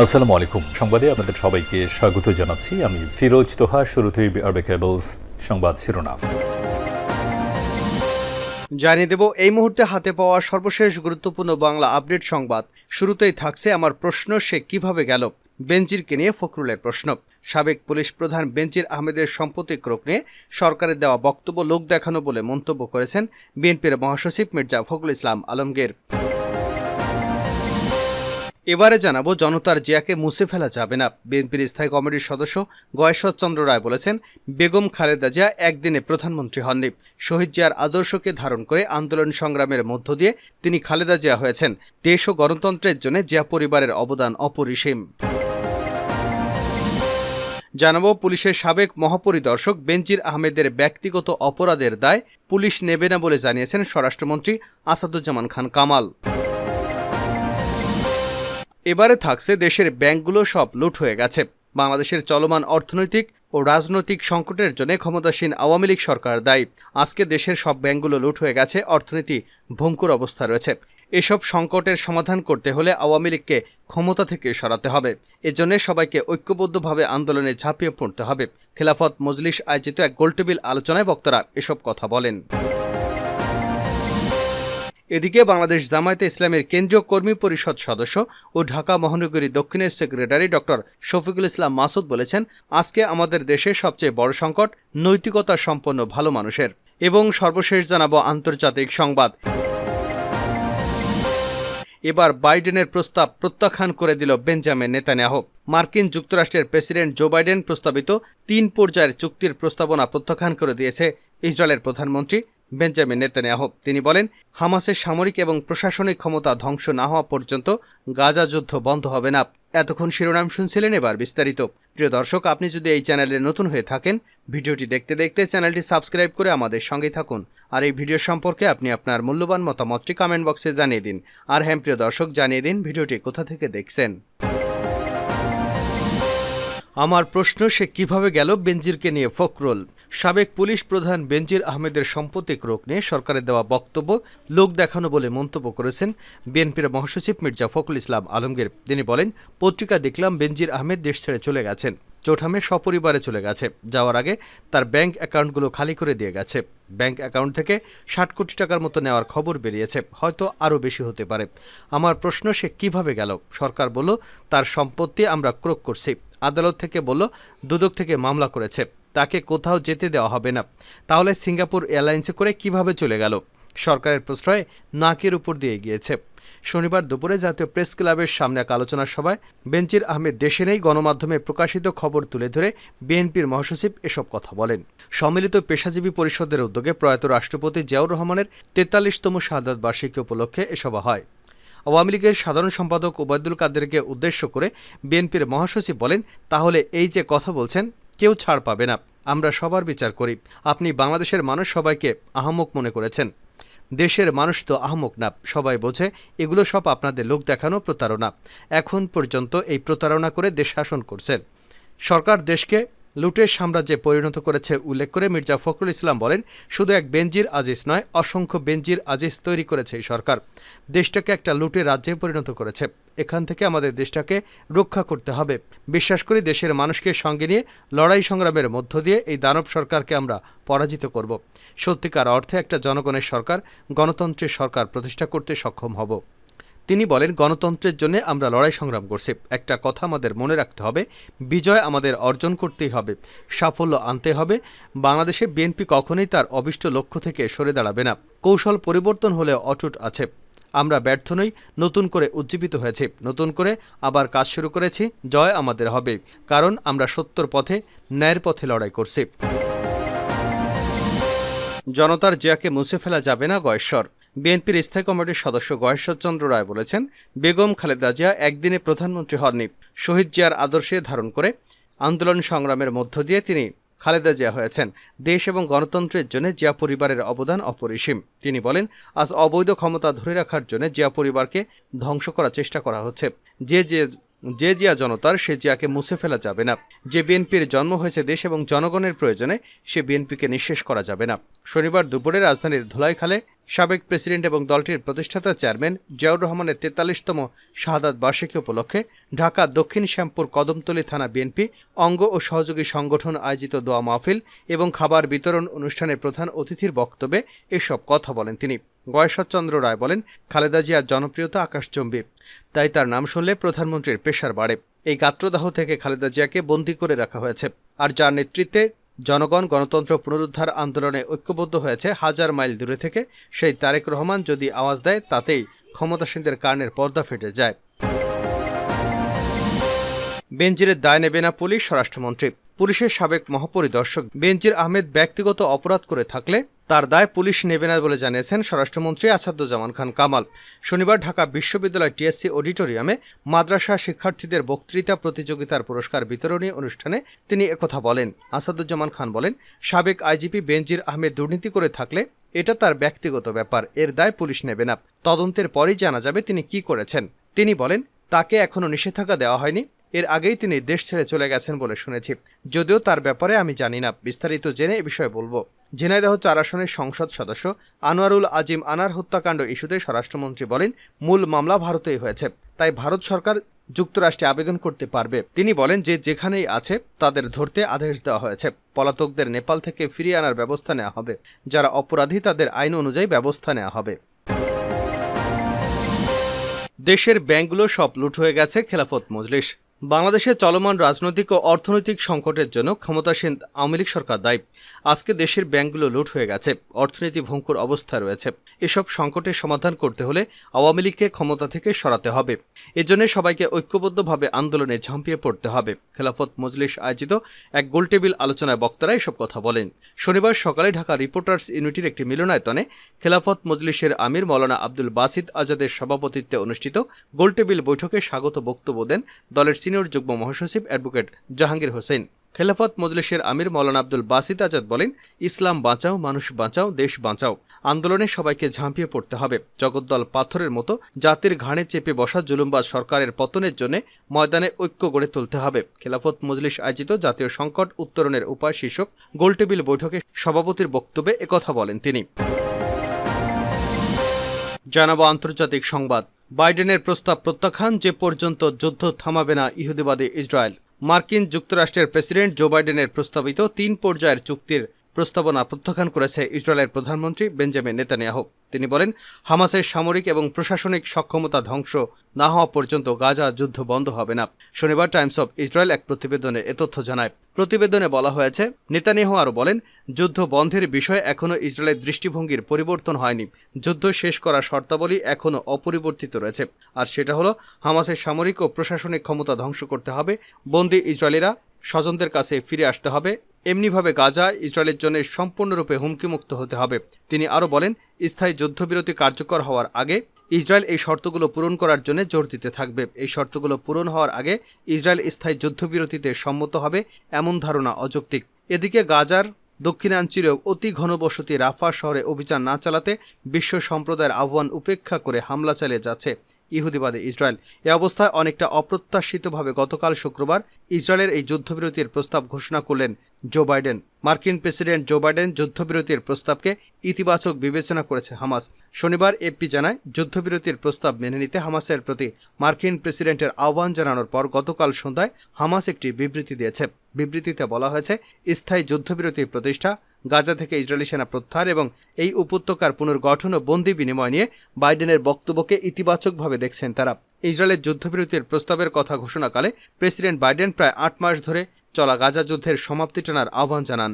আসসালামু আলাইকুম। সংবাদে আপনাদের সবাইকে স্বাগত জানাচ্ছি। আমি ফিরোজ তোহা, শুরুতেই আরবে কেবলস সংবাদ শিরোনাম। জানিয়ে দেব, এই মুহূর্তে হাতে পাওয়া সর্বশেষ গুরুত্বপূর্ণ বাংলা আপডেট সংবাদ। শুরুতেই থাকছে আমার প্রশ্ন, সে কীভাবে গেল? বেনজিরকে নিয়ে ফখরুলের প্রশ্ন। সাবেক পুলিশ প্রধান বেনজির আহমেদের সম্পত্তি ক্রোক নিয়ে সরকারের দেওয়া বক্তব্য লোক দেখানো বলে মন্তব্য করেছেন বিএনপির মহাসচিব মির্জা ফখরুল ইসলাম আলমগীর। এবারে জানাব, জনতার জিয়াকে মুছে ফেলা যাবে না। বিএনপির স্থায়ী কমিটির সদস্য গয়েশ্বর চন্দ্র রায় বলেছেন, বেগম খালেদা জিয়া একদিনে প্রধানমন্ত্রী হননি। শহীদ জিয়ার আদর্শকে ধারণ করে আন্দোলন সংগ্রামের মধ্য দিয়ে তিনি খালেদা জিয়া হয়েছেন। দেশ ও গণতন্ত্রের জন্য জিয়া পরিবারের অবদান অপরিসীম। জানাব, পুলিশের সাবেক মহাপরিদর্শক বেনজির আহমেদের ব্যক্তিগত অপরাধের দায় পুলিশ নেবে না বলে জানিয়েছেন স্বরাষ্ট্রমন্ত্রী আসাদুজ্জামান খান কামাল। এবারে থাকছে দেশের ব্যাংকগুলো সব লুট হয়ে গেছে। বাংলাদেশের চলমান অর্থনৈতিক ও রাজনৈতিক সংকটের জন্য ক্ষমতাসীন আওয়ামী লীগ সরকার দায়ী। আজকে দেশের সব ব্যাংকগুলো লুট হয়ে গেছে, অর্থনীতি ভঙ্কুর অবস্থা রয়েছে। এসব সংকটের সমাধান করতে হলে আওয়ামী লীগকে ক্ষমতা থেকে সরাতে হবে। এজন্য সবাইকে ঐক্যবদ্ধভাবে আন্দোলনে ঝাঁপিয়ে পড়তে হবে। খেলাফত মজলিস আয়োজিত এক গোলটেবিল আলোচনায় বক্তারা এসব কথা বলেন। এদিকে বাংলাদেশ জামায়াতে ইসলামের কেন্দ্রীয় কর্মী পরিষদ সদস্য ও ঢাকা মহানগরী দক্ষিণের সেক্রেটারি ডক্টর শফিকুল ইসলাম মাসুদ বলেছেন, আজকে আমাদের দেশের সবচেয়ে বড় সংকট নৈতিকতা সম্পন্ন ভালো মানুষের। এবং সর্বশেষ জানাব আন্তর্জাতিক সংবাদ। এবার বাইডেনের প্রস্তাব প্রত্যাখ্যান করে দিল বেঞ্জামিন নেতানিয়াহু। মার্কিন যুক্তরাষ্ট্রের প্রেসিডেন্ট জো বাইডেন প্রস্তাবিত তিন পর্যায়ের চুক্তির প্রস্তাবনা প্রত্যাখ্যান করে দিয়েছে ইসরায়েলের প্রধানমন্ত্রী বেঞ্জামিন নেতানিয়াহু। তিনি বলেন, হামাসের সামরিক এবং প্রশাসনিক ক্ষমতা ধ্বংস না হওয়া পর্যন্ত গাজা যুদ্ধ বন্ধ হবে না। এতক্ষণ শিরোনাম শুনছিলেন এবার বিস্তারিত। প্রিয় দর্শক, আপনি যদি এই চ্যানেলে নতুন হয়ে থাকেন, ভিডিওটি দেখতে দেখতে চ্যানেলটি সাবস্ক্রাইব করে আমাদের সঙ্গে থাকুন। আর এই ভিডিও সম্পর্কে আপনি আপনার মূল্যবান মতামতটি কমেন্ট বক্সে জানিয়ে দিন। আর হ্যাঁ প্রিয় দর্শক, জানিয়ে দিন ভিডিওটি কোথা থেকে দেখছেন। আমার প্রশ্ন, সে কীভাবে গেল বেনজিরকে নিয়ে ফখরুল? সাবেক পুলিশ প্রধান বেনজির আহমেদের সম্পত্তি ক্রোক নিয়ে সরকারের দেওয়া বক্তব্য লোক দেখানো বলে মন্তব্য করেছেন বিএনপির মহাসচিব মির্জা ফখরুল ইসলাম আলমগীর। তিনি বলেন, পত্রিকা দেখলাম বেনজির আহমেদ দেশ ছেড়ে চলে গেছেন চোঠামে সপরিবারে চলে গেছে। যাওয়ার আগে তার ব্যাংক অ্যাকাউন্টগুলো খালি করে দিয়ে গেছে। ব্যাংক অ্যাকাউন্ট থেকে ষাট কোটি টাকার মতো নেওয়ার খবর বেরিয়েছে, হয়তো আরও বেশি হতে পারে। আমার প্রশ্ন, সে কীভাবে গেল? সরকার বলল, তার সম্পত্তি আমরা ক্রোক করছি। আদালত থেকে বলল, দুদক থেকে মামলা করেছে। তাকে কোথাও যেতে দেওয়া হবে না। তাহলে সিঙ্গাপুর এয়ারলাইন্সে করে কীভাবে চলে গেল? সরকারের প্রশ্রয়ে নাকের উপর দিয়ে গিয়েছে। শনিবার দুপুরে জাতীয় প্রেস ক্লাবের সামনে এক আলোচনা সভায় বেঞ্চির আহমেদ দেশে নেই গণমাধ্যমে প্রকাশিত খবর তুলে ধরে বিএনপির মহাসচিব এসব কথা বলেন। সম্মিলিত পেশাজীবী পরিষদের উদ্যোগে প্রয়াত রাষ্ট্রপতি জিয়াউর রহমানের তেতাল্লিশতম শাহাদ বার্ষিকী উপলক্ষে এ সভা হয়। আওয়ামী লীগের সাধারণ সম্পাদক ওবায়দুল কাদেরকে উদ্দেশ্য করে বিএনপির মহাসচিব বলেন, তাহলে এই যে কথা বলছেন কেউ ছাড় পাবে না। আমরা সবার বিচার করি। আপনি বাংলাদেশের মানুষ সবাইকে আহমক মনে করেছেন। দেশের মানুষ তো আহমক না, সবাই বোঝে, এগুলো সব আপনাদের লোক দেখানো প্রতারণা। এখন পর্যন্ত এই প্রতারণা করে দেশ শাসন করছেন সরকার দেশকে লুটের সাম্রাজ্যে পরিণত করেছে উল্লেখ করে মির্জা ফখরুল ইসলাম বলেন, শুধু এক বেনজির আজিজ নয়, অসংখ্য বেনজির আজিজ তৈরি করেছে এই সরকার। দেশটাকে একটা লুটের রাজ্যে পরিণত করেছে। এখান থেকে আমাদের দেশটাকে রক্ষা করতে হবে। বিশ্বাস করি দেশের মানুষকে সঙ্গে নিয়ে লড়াই সংগ্রামের মধ্য দিয়ে এই দানব সরকারকে আমরা পরাজিত করব। সত্যিকার অর্থে একটা জনগণের সরকার, গণতন্ত্রের সরকার প্রতিষ্ঠা করতে সক্ষম হব। তিনি বলেন, গণতন্ত্রের জন্য আমরা লড়াই সংগ্রাম করছি। একটা কথা আমাদের মনে রাখতে হবে, বিজয় আমাদের অর্জন করতেই হবে, সাফল্য আনতে হবে। বাংলাদেশে বিএনপি কখনোই তার অবিষ্ট লক্ষ্য থেকে সরে দাঁড়াবে না। কৌশল পরিবর্তন হলে অটুট আছে। আমরা ব্যর্থ নই, নতুন করে উজ্জীবিত হয়েছি, নতুন করে আবার কাজ শুরু করেছি, জয় আমাদের হবে, কারণ আমরা সত্যর পথে, ন্যায়ের পথে লড়াই করছি। জনতার জিয়াকে মুছে ফেলা যাবে না গয়েশ্বর। বিএনপির স্থায়ী কমিটির সদস্য গয়েশ্বর চন্দ্র রায় বলেছেন, বেগম খালেদা জিয়া একদিনে প্রধানমন্ত্রী হননি। শহীদ জিয়ার আদর্শে ধারণ করে আন্দোলন সংগ্রামের মধ্য দিয়ে তিনি খালেদা জিয়া হয়েছেন। দেশ এবং গণতন্ত্রের জন্য জিয়া পরিবারের অবদান অপরিসীম। তিনি বলেন, আজ অবৈধ ক্ষমতা ধরে রাখার জন্য জিয়া পরিবারকে ধ্বংস করার চেষ্টা করা হচ্ছে। যে যে যে জিয়া জনতার, সে জিয়াকে মুছে ফেলা যাবে না। যে বিএনপির জন্ম হয়েছে দেশ এবং জনগণের প্রয়োজনে, সে বিএনপিকে নিঃশেষ করা যাবে না। শনিবার দুপুরে রাজধানীর ধুলাইখালে সাবেক প্রেসিডেন্ট এবং দলটির প্রতিষ্ঠাতা চেয়ারম্যান জিয়াউর রহমানের তেতাল্লিশতম শাহাদাত বার্ষিকী উপলক্ষে ঢাকা দক্ষিণ শ্যামপুর কদমতলী থানা বিএনপি অঙ্গ ও সহযোগী সংগঠন আয়োজিত দোয়া মাহফিল এবং খাবার বিতরণ অনুষ্ঠানে প্রধান অতিথির বক্তব্যে এসব কথা বলেন তিনি। গয়েশ্বরচন্দ্র রায় বলেন, খালেদা জিয়ার জনপ্রিয়তা আকাশচম্বী, তাই তার নাম শুনলে প্রধানমন্ত্রীর পেশার বাড়ে। এই গাত্রদাহ থেকে খালেদা জিয়াকে বন্দী করে রাখা হয়েছে। আর যার নেতৃত্বে জনগণ গণতন্ত্র পুনরুদ্ধার আন্দোলনে ঐক্যবদ্ধ হয়েছে হাজার মাইল দূরে থেকে। সেই তারেক রহমান যদি আওয়াজ দেয়, তাতেই ক্ষমতাসীনদের কারণের পর্দা ফেটে যায়। বেঞ্জিরের দায় নেবে না পুলিশ, স্বরাষ্ট্রমন্ত্রী। পুলিশের সাবেক মহাপরিদর্শক বেঞ্জির আহমেদ ব্যক্তিগত অপরাধ করে থাকলে তার দায় পুলিশ নেবে না বলে জানিয়েছেন স্বরাষ্ট্রমন্ত্রী আসাদুজ্জামান খান কামাল। শনিবার ঢাকা বিশ্ববিদ্যালয় টিএসসি অডিটোরিয়ামে মাদ্রাসা শিক্ষার্থীদের বক্তৃতা, প্রতিযোগিতার পুরস্কার বিতরণী অনুষ্ঠানে তিনি একথা বলেন। আসাদুজ্জামান খান বলেন, সাবেক আইজিপি বেনজির আহমেদ দুর্নীতি করে থাকলে এটা তার ব্যক্তিগত ব্যাপার, এর দায় পুলিশ নেবে না। তদন্তের পরই জানা যাবে তিনি কি করেছেন। তিনি বলেন, তাকে এখনও নিষেধাজ্ঞা দেওয়া হয়নি। এর আগেই তিনি দেশ ছেড়ে চলে গেছেন বলে শুনেছি। যদিও তার ব্যাপারে আমি জানি না, বিস্তারিত জেনে এ বিষয়ে বলব। ঝিনাইদহ চার আসনের সংসদ সদস্য আনোয়ারুল আজিম আনার হত্যাকাণ্ড ইস্যুতে স্বরাষ্ট্রমন্ত্রী বলেন, মূল মামলা ভারতেই হয়েছে, তাই ভারত সরকার যুক্তরাষ্ট্রে আবেদন করতে পারবে। তিনি বলেন যে যেখানেই আছে তাদের ধরতে আদেশ দেওয়া হয়েছে। পলাতকদের নেপাল থেকে ফিরিয়ে আনার ব্যবস্থা নেওয়া হবে, যারা অপরাধী তাদের আইন অনুযায়ী ব্যবস্থা নেওয়া হবে। দেশের ব্যাংকগুলো সব লুট হয়ে গেছে খেলাফত মজলিস। বাংলাদেশের চলমান রাজনৈতিক ও অর্থনৈতিক সংকটের জন্য ক্ষমতাসীন আওয়ামী লীগ সরকার দায়ী। আজকে দেশের ব্যাংকগুলো লুট হয়ে গেছে, অর্থনীতি ভঙ্কুর অবস্থায় রয়েছে। এসব সংকটের সমাধান করতে হলে আওয়ামী লীগকে ক্ষমতা থেকে সরাতে হবে। এজন্য সবাইকে ঐক্যবদ্ধভাবে আন্দোলনে ঝাঁপিয়ে পড়তে হবে, খেলাফত মজলিস আয়োজিত এক গোলটেবিল আলোচনায় বক্তারা এসব কথা বলেন। শনিবার সকালে ঢাকা রিপোর্টার্স ইউনিটির একটি মিলনায়তনে খেলাফত মজলিসের আমির মৌলানা আব্দুল বাসিদ আজাদের সভাপতিত্বে অনুষ্ঠিত গোলটেবিল বৈঠকে স্বাগত বক্তব্য দেন দলের সিনিয়র যুগ্ম মহাসচিব অ্যাডভোকেট জাহাঙ্গীর হোসেন। খেলাফত মজলিসের আমির মৌলানা আব্দুল বাসিত আজাদ বলেন, ইসলাম বাঁচাও, মানুষ বাঁচাও, দেশ বাঁচাও। আন্দোলনে সবাইকে ঝাঁপিয়ে পড়তে হবে। জগদ্দল পাথরের মতো জাতির ঘাড়ে চেপে বসা জুলুমবাজ সরকারের পতনের জন্য ময়দানে ঐক্য গড়ে তুলতে হবে। খেলাফত মজলিস আয়োজিত জাতীয় সংকট উত্তরণের উপায় শীর্ষক গোলটেবিল বৈঠকে সভাপতির বক্তব্যে একথা বলেন তিনি। জানাব আন্তর্জাতিক সংবাদ। বাইডেনের প্রস্তাব প্রত্যাখ্যান যে পর্যন্ত যুদ্ধ থামাবে না ইহুদিবাদী ইসরায়েল। মার্কিন যুক্তরাষ্ট্রের প্রেসিডেন্ট জো বাইডেনের প্রস্তাবিত তিন পর্যায়ের চুক্তির প্রস্তাবনা প্রত্যাখ্যান করেছে ইসরায়েলের প্রধানমন্ত্রী বেঞ্জামিন নেতানিয়াহু। তিনি বলেন, হামাসের সামরিক এবং প্রশাসনিক সক্ষমতা ধ্বংস না হওয়া পর্যন্ত গাজা যুদ্ধ বন্ধ হবে না। শনিবার টাইমস অব ইসরায়েল এক প্রতিবেদনে এ তথ্য জানায়। প্রতিবেদনে বলা হয়েছে, নেতানিয়াহু আরও বলেন, যুদ্ধ বন্ধের বিষয়ে এখনও ইসরায়েলের দৃষ্টিভঙ্গির পরিবর্তন হয়নি। যুদ্ধ শেষ করার শর্তাবলী এখনও অপরিবর্তিত রয়েছে। আর সেটা হলো, হামাসের সামরিক ও প্রশাসনিক ক্ষমতা ধ্বংস করতে হবে, বন্দী ইসরায়েলিরা স্বজনদের কাছে ফিরে আসতে হবে এমনিভাবে গাজা ইসরায়েলের জন্য সম্পূর্ণরূপে হুমকিমুক্ত হতে হবে। তিনি আরও বলেন, স্থায়ী যুদ্ধবিরতি কার্যকর হওয়ার আগে ইসরায়েল এই শর্তগুলো পূরণ করার জন্য জোর দিতে থাকবে। এই শর্তগুলো পূরণ হওয়ার আগে ইসরায়েল স্থায়ী যুদ্ধবিরতিতে সম্মত হবে এমন ধারণা অযৌক্তিক। এদিকে গাজার দক্ষিণাঞ্চলীয় অতি ঘনবসতি রাফা শহরে অভিযান না চালাতে বিশ্ব সম্প্রদায়ের আহ্বান উপেক্ষা করে হামলা চালিয়ে যাচ্ছে। ইহুদিবাদী ইসরায়েল। এ অবস্থায় অনেকটা অপ্রত্যাশিতভাবে গতকাল শুক্রবার ইসরায়েলের এই যুদ্ধবিরতির প্রস্তাব ঘোষণা করলেন জো বাইডেন। মার্কিন প্রেসিডেন্ট জো বাইডেন যুদ্ধবিরতির প্রস্তাবকে ইতিবাচক বিবেচনা করেছে হামাস। শনিবার এপি জানায়, যুদ্ধবিরতির প্রস্তাব মেনে নিতে হামাসের প্রতি মার্কিন প্রেসিডেন্টের আহ্বান জানানোর পর গতকাল সন্ধ্যায় হামাস একটি বিবৃতি দিয়েছে। বিবৃতিতে বলা হয়েছে, স্থায়ী যুদ্ধবিরতি প্রতিষ্ঠা গাজা থেকে ইসরায়েলি সেনা প্রত্যাহার এবং এই উপত্যকার পুনর্গঠন ও বন্দি বিনিময় নিয়ে বাইডেনের বক্তব্যকে ইতিবাচকভাবে দেখছেন তারা। ইসরায়েলের যুদ্ধবিরতির প্রস্তাবের কথা ঘোষণাকালে প্রেসিডেন্ট বাইডেন প্রায় আট মাস ধরে চলা গাজা যুদ্ধের সমাপ্তি টানার আহ্বান জানান।